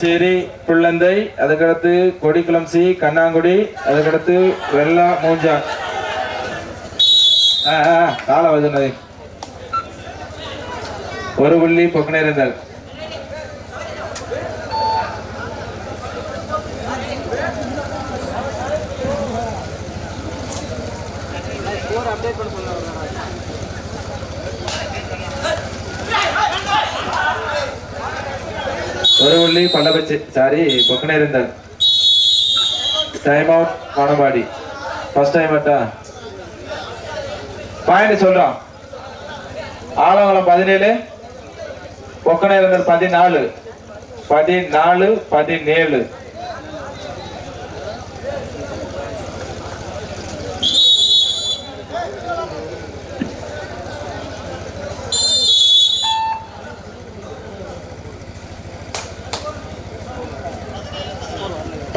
சேரி புள்ளந்தை அதுக்கடுத்து கொடிக்குளம் சி கண்ணாங்குடி அதுக்கடுத்து வெள்ளா மூஞ்சா. கால வதுனதை ஒரு புள்ளி பொக்கனேருந்தல் ஒரு புள்ளி பல்லபச்சி சாரி பொக்கனேருந்தல் டைம் அவுட் வானபாடி ஃபர்ஸ்ட் டைம் அட்டா பாயிண்ட் சொல்கிறோம் ஆலங்குளம் பதினேழு பொக்கனேருந்தல் பதினாலு பதினாலு பதினேழு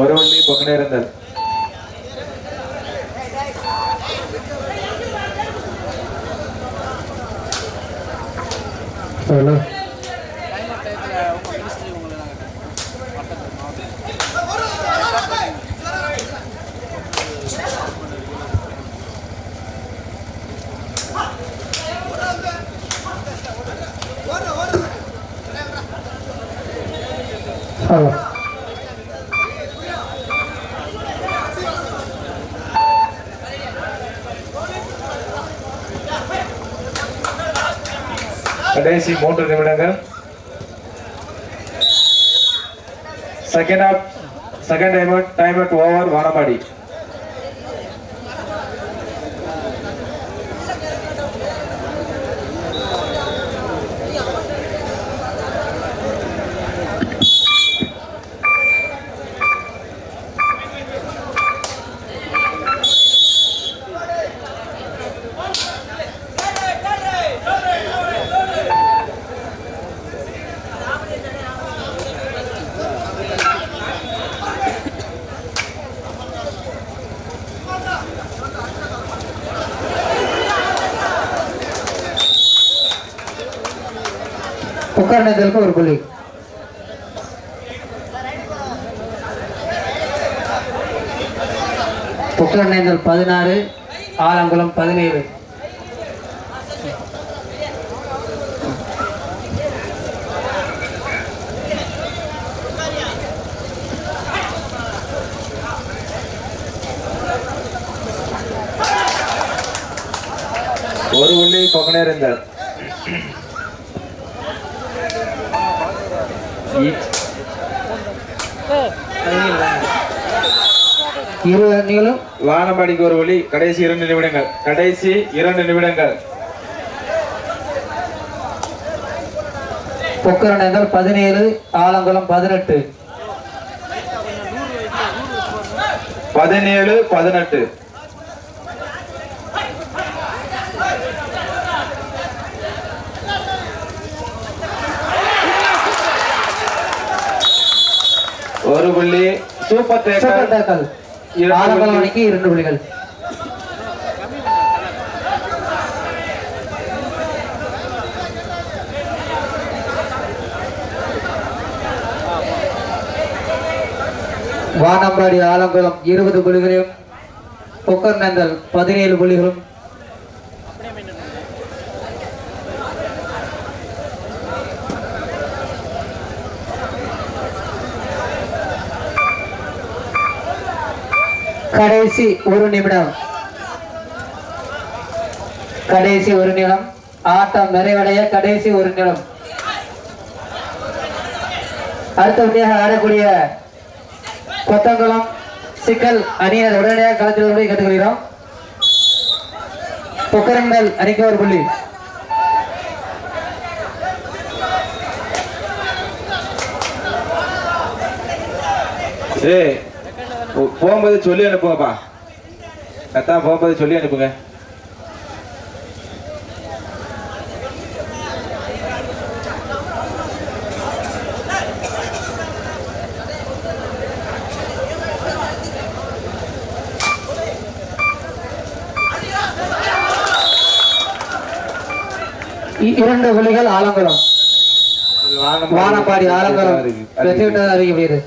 ஒரு வள்ளி பொக்கனேருந்தல் ஹலோ ஹலோ கடைசி மூன்று நிமிடங்கள். Second half second time time at over வானபாடி உட்கார்ந்ததற்கு ஒரு புள்ளி. உட்கார்ந்தல் பதினாறு ஆலங்குளம் பதினேழு. ஒரு உள்ளி பொக்கனேருந்தல் இருந்தார் இரு அணிகளும் வானம்பாடிக்கு ஒரு வழி கடைசி இரண்டு நிமிடங்கள். கடைசி இரண்டு நிமிடங்கள். பொக்கரணங்கள் பதினேழு ஆலங்குளம் பதினெட்டு. பதினேழு பதினெட்டு ஒரு புள்ளி. Super tackle. அணிக்கு இரண்டு புள்ளிகள். வானம்பாடி ஆலங்குளம் இருபது புள்ளிகளையும் பொக்கர்நந்தல் பதினேழு புள்ளிகளும் கடைசி ஒரு நிமிடம். கடைசி ஒரு நிமிடம். ஆட்டம் நிறைவடைய கடைசி ஒரு நிமிடம். அடுத்தபடியாக ஆடக்கூடிய கொத்தங்குளம் சிக்கல் அணியை உடனடியாக களத்தில் கற்றுக்கொள்கிறோம் பொக்கரங்கள் அணிக்க ஒரு புள்ளி. ஏ போகும்போது சொல்லி அனுப்புங்கப்பா. கத்தா போகும்போது சொல்லி அனுப்புங்க. இரண்டு புலிகள் ஆலங்குளம். வானப்பாடி ஆலங்குளம். வெற்றி விட்டதாக அறிவிக்கப்படுகிறது